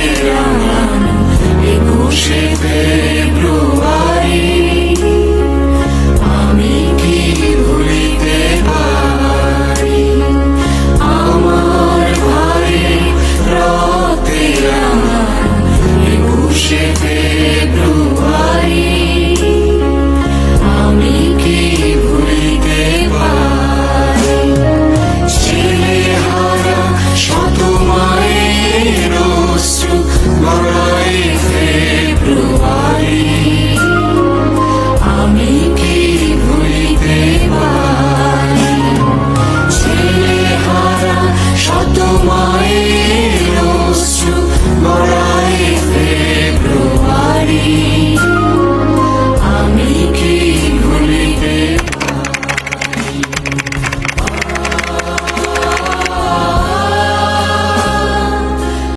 freedom. ছোট মায়ের